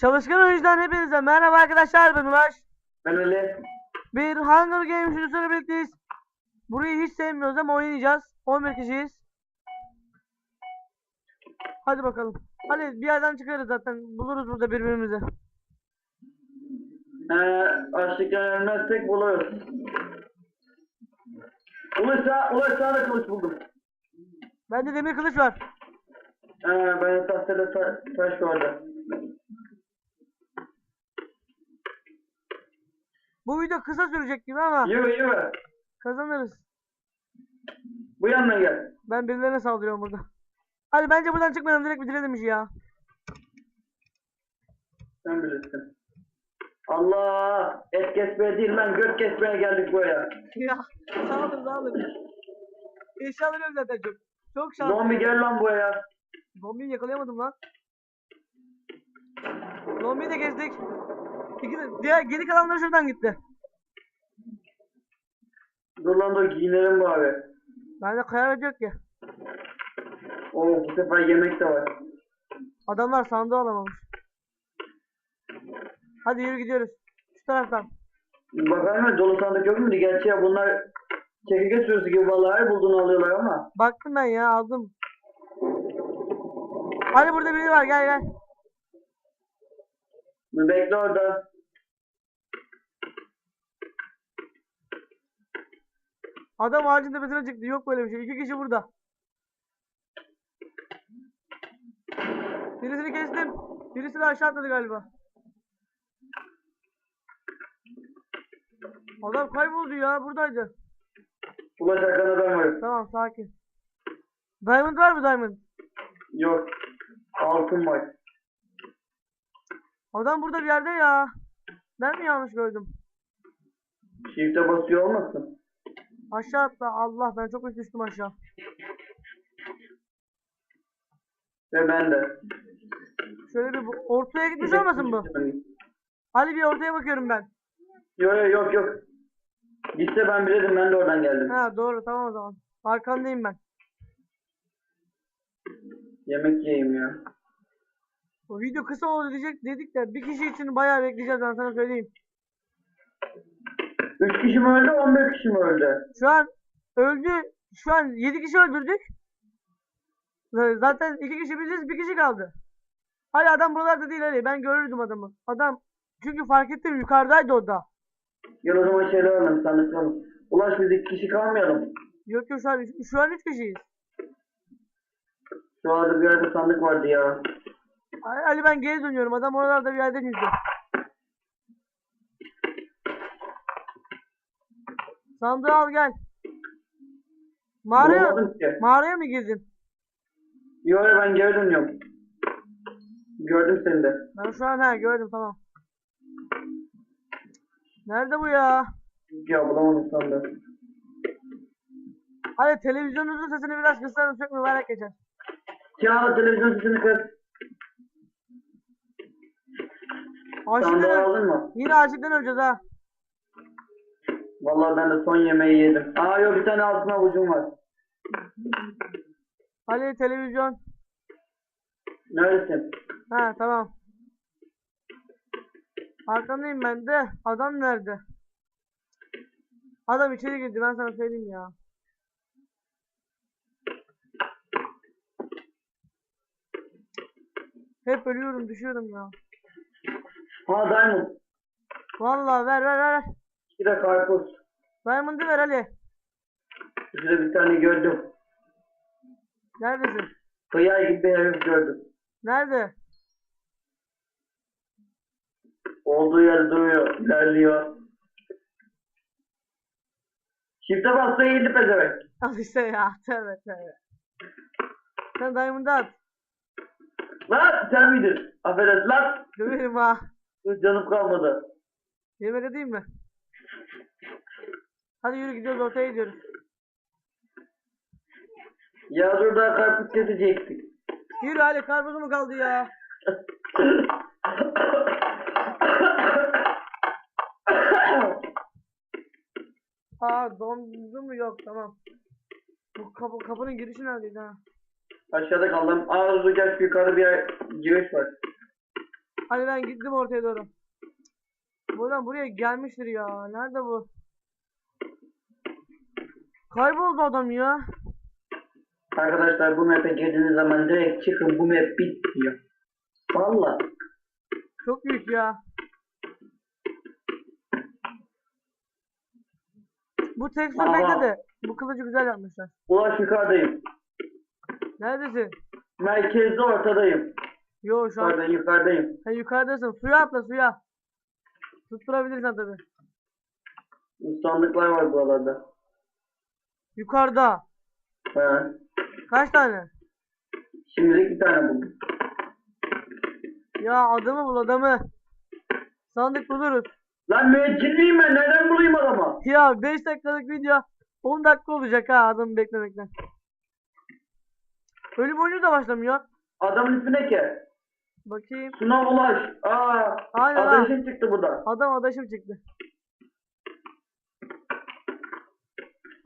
Çalışkan oyuncudan hepinize merhaba arkadaşlar ben Ulaş. Ben öyle. Bir Hunger Games videosuyla birlikteyiz. Burayı hiç sevmiyoruz ama oynayacağız. 11 kişiyiz. Hadi bakalım. Hadi bir yerden çıkarız zaten. Buluruz burada birbirimizi. Ee, açlıktan ölmezsek buluruz. Ulaş, sağ, ulaş sağda kılıç buldum. Bende demir kılıç var. Ee, ben tahtada ta taş vardı. Bu video kısa sürecek gibi ama Yürü yürü. kazanırız. Bu yanına gel. Ben birilerine saldırıyorum burada. Hadi bence buradan çıkmayalım direkt bitirelim işi ya. Sen bilirsin. Allah! Et kesmeye değil lan göt kesmeye geldik buraya. Ya sağ olun sağ olun. Eşya alıyorum zaten çok. Çok şanslı. Zombi gel lan buraya. Zombiyi yakalayamadım lan. Zombiyi de gezdik. İki diğer geri kalanlar şuradan gitti. Dur lan dur giyinelim bari. Bende kıyafet yok ki. Oo bu sefer yemek de var. Adamlar sandığı alamamış. Hadi yürü gidiyoruz. Şu taraftan. Bakalım ya dolu sandık yok muydu? Gerçi ya bunlar çekirge sürüsü gibi vallahi her bulduğunu alıyorlar ama. Baktım ben ya aldım. Hadi burada biri var gel gel. Bekle orada. Adam ağacın tepesine çıktı. Yok böyle bir şey. İki kişi burada. Birisini kestim. Birisi de aşağı atladı galiba. Adam kayboldu ya. Buradaydı. Ulaş arkanda ben varım. Tamam sakin. Diamond var mı Diamond? Yok. Altın var. Adam burada bir yerde ya. Ben mi yanlış gördüm? Shift'e basıyor olmasın? Aşağı atla. Allah ben çok düştüm aşağı. Ve ben de. Şöyle bir ortaya gitmiş olmasın bu? Hadi bir ortaya bakıyorum ben. Yok yok yok yok. Gitse ben bilirdim ben de oradan geldim. Ha doğru tamam o zaman. Arkandayım ben. Yemek yiyeyim ya. O video kısa oldu diyecek dedik de bir kişi için bayağı bekleyeceğiz ben sana söyleyeyim. 3 kişi mi öldü 15 kişi mi öldü? Şu an öldü. Şu an 7 kişi öldürdük. Zaten 2 kişi biziz bir kişi kaldı. Hadi adam buralarda değil Ali. Ben görürdüm adamı. Adam çünkü fark ettim yukarıdaydı o da. Gel o zaman şeyler alalım sandık alalım. Ulaş biz 2 kişi kalmayalım. Yok yok şu an, şu an 3 kişiyiz. Şu anda bir yerde sandık vardı ya. Ali Ali ben geri dönüyorum. Adam oralarda bir yerden izliyor. Sandığı al gel. Mağaraya, Bulamadım ki. mağaraya mı girdin? Yok yok ben geri dönüyorum. Gördüm seni de. Ben şu an ha gördüm tamam. Nerede bu ya? Ya bulamadım sandığı. Hadi televizyonunuzun sesini biraz kısarım çok mübarek geçer. Çağla televizyon sesini kız. Açlıktan Sandığı öl- aldın mı? Yine açlıktan öleceğiz ha. Vallahi ben de son yemeği yedim. Aa yok bir tane altın avucum var. Ali televizyon. Neredesin? Ha tamam. Arkandayım ben de. Adam nerede? Adam içeri girdi ben sana söyleyeyim ya. Hep ölüyorum düşüyorum ya. Ha Diamond. Vallahi ver ver ver. Bir de karpuz. Diamond'ı ver Ali. Şurada bir tane gördüm. Neredesin? Kıyay gibi bir herif gördüm. Nerede? Olduğu yerde duruyor, ilerliyor. Shift'e bassa iyiydi pezevenk. Al işte ya. Tövbe tövbe. Sen Diamond'ı at. Lan sen miydin? Affedersin lan. Döverim ha. Dur, Canım kalmadı. Yemek edeyim mi? Hadi yürü gidiyoruz ortaya gidiyoruz. Ya dur daha karpuz kesecektik. Yürü Ali karpuzu mu kaldı ya? Aa dondu mu yok tamam. Bu kapı, kapının girişi neredeydi ha? Aşağıda kaldım. Aa dur gel şu yukarıda bir yer, giriş var. Hadi ben gittim ortaya doğru. Buradan buraya gelmiştir ya. Nerede bu? Kayboldu adam ya. Arkadaşlar bu map'e girdiğiniz zaman direkt çıkın bu map bitmiyor. Valla. Çok büyük ya. Bu tekstür Aha. bekle de. Bu kılıcı güzel yapmışlar. Ulaş yukarıdayım. Neredesin? Merkezde ortadayım. Yo şu an Pardon yukarıdayım. sen yukarıdasın. Suya atla suya. Tutturabilirsen tabi. Sandıklar var buralarda. Yukarıda. Ha. Kaç tane? Şimdilik bir tane buldum. Ya adamı bul adamı. Sandık buluruz. Lan müeccilliyim ben. Nereden bulayım adamı? Ya 5 dakikalık video 10 dakika olacak ha adamı beklemekten. Ölüm oyunu da başlamıyor. Adamın ismi ne ki? Bakayım. Sınav Ulaş. Aa. Aynen ha. Çıktı burada. Adam adaşım çıktı.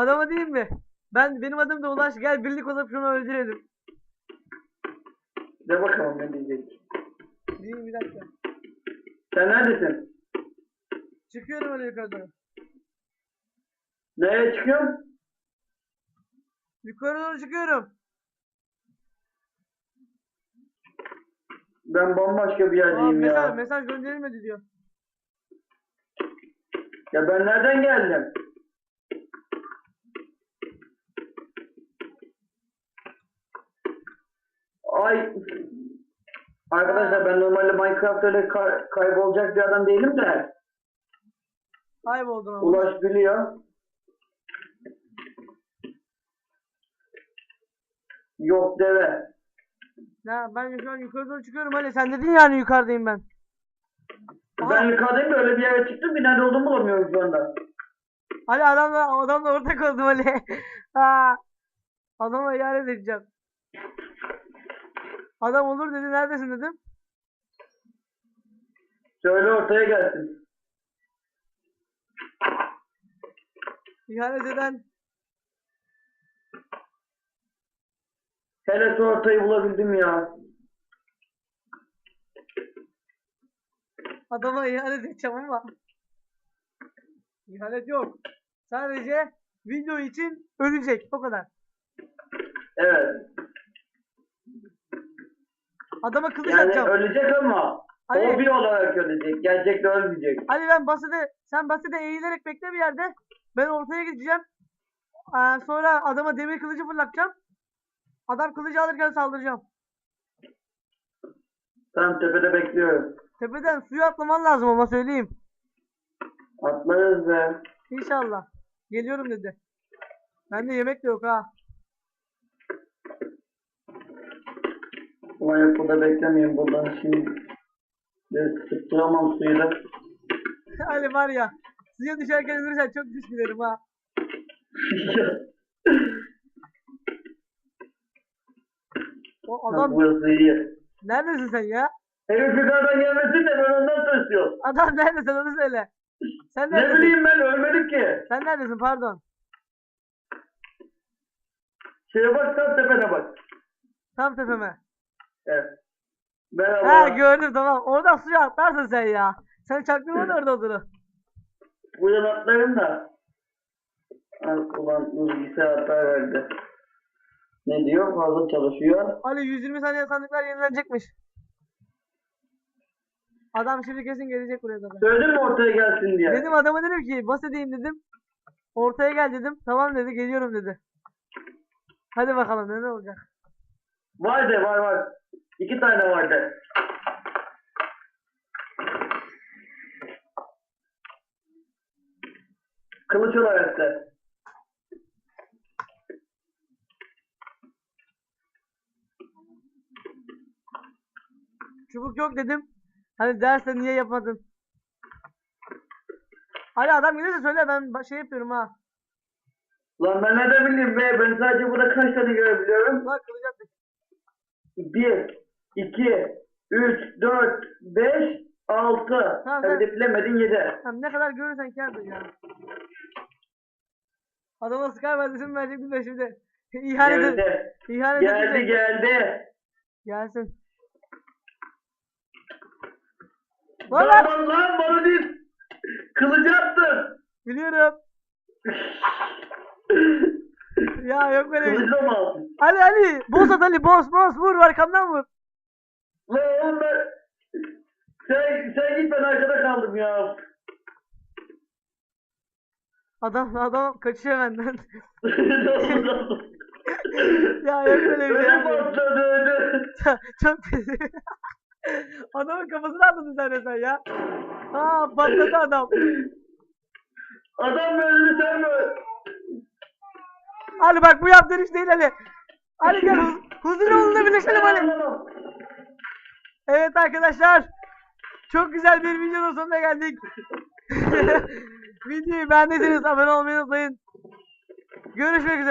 Adama diyeyim mi? Ben benim adım da Ulaş gel birlik olup şunu öldürelim. De bakalım ne diyecek. Diyeyim bir dakika. Sen neredesin? Çıkıyorum öyle yukarı doğru. Nereye çıkıyorsun? Yukarı doğru çıkıyorum. Ben bambaşka bir Aa, yerdeyim mesaj, ya. mesaj gönderilmedi diyor. Ya ben nereden geldim? Ay. Arkadaşlar ben normalde Minecraft öyle kay- kaybolacak bir adam değilim de. Kayboldun ama. Ulaş biliyor. Yok deve. Ya ben şu an yukarı doğru çıkıyorum Ali sen dedin yani yukarıdayım ben. Aha. Ben yukarıdayım da öyle bir yere çıktım bir nerede olduğumu bulamıyorum şu anda. Ali adamla adamla ortak oldum Ali. ha. Adama ihanet edeceğim. Adam olur dedi neredesin dedim. Söyle ortaya gelsin. İhanet eden Hele şu ortayı bulabildim ya. adama ihanet edeceğim ama. İhanet yok. Sadece video için ölecek o kadar. Evet. Adama kılıç Yani atacağım. ölecek ama Ali, hobi olarak ölecek. Gerçekte ölmeyecek. Ali ben basede sen basede eğilerek bekle bir yerde. Ben ortaya gideceğim. Ee, sonra adama demir kılıcı fırlatacağım. Adam kılıcı alırken saldıracağım. Tam tepede bekliyorum. Tepeden suya atlaman lazım ama söyleyeyim. Atlarız be. İnşallah. Geliyorum dedi. Bende yemek de yok ha. Ulan yok burada beklemeyin buradan şimdi. Tutturamam suyu da. Ali var ya. Suya düşerken ölürsen çok düş giderim ha. O Adam... Burası iyi. neredesin sen ya? Herif yukarıdan gelmesin de ben ondan tırsıyorum. Adam nerede sen onu söyle. Sen Ne neredesin? bileyim ben ölmedik ki. Sen neredesin pardon. Şeye bak tam tepene bak. Tam tepeme. Evet. Merhaba. Ha gördüm tamam. Oradan suya atlarsın sen ya. Sen çaktırma da orada olduğunu. Buradan atlarım da. Al, Ulan bilgisayar hata verdi. Ne diyor? Fazla çalışıyor. Ali 120 saniye sandıklar yenilenecekmiş. Adam şimdi kesin gelecek buraya zaten. Söyledin mi ortaya gelsin diye? Dedim adama dedim ki bas edeyim dedim. Ortaya gel dedim. Tamam dedi geliyorum dedi. Hadi bakalım ne olacak. Var de var var. İki tane var de. Kılıç olarak da. Çubuk yok dedim. Hani derse niye yapmadın? Ali adam gelirse söyle ben şey yapıyorum ha. Lan ben nereden bileyim be? Ben sadece burada kaç tane görebiliyorum? Bak kılıç attık. 1, 2, 3, 4, 5, 6. Tamam, Tabii sen- bilemedin 7. Tamam ne kadar görürsen kârdır ya. Adama Sky vadisini verecektim de şimdi. İhanet ed- Geldi. İhanet Geldi edince- geldi. Gelsin. Lan Lan lan. bana değil. Kılıcı attın. Biliyorum. Ya yok böyle bir şey. Kılıcı mı aldın? Ali Ali. Boz at Ali. Boz boz. Vur arkamdan vur. Lan oğlum ben... Sen, sen git ben arkada kaldım ya. Adam adam kaçıyor benden. Ya yok böyle bir şey. Patladı ödüm. Çok kötü. Adamın kafasını atladın sen ya. Aa patladı adam. Adam mı öldü sen mi? Ali bak bu yaptığın iş değil Ali. Ali gel huz huzur yolunda birleşelim Ali. Evet arkadaşlar. Çok güzel bir videonun sonuna geldik. Videoyu beğendiyseniz abone olmayı unutmayın. Görüşmek üzere.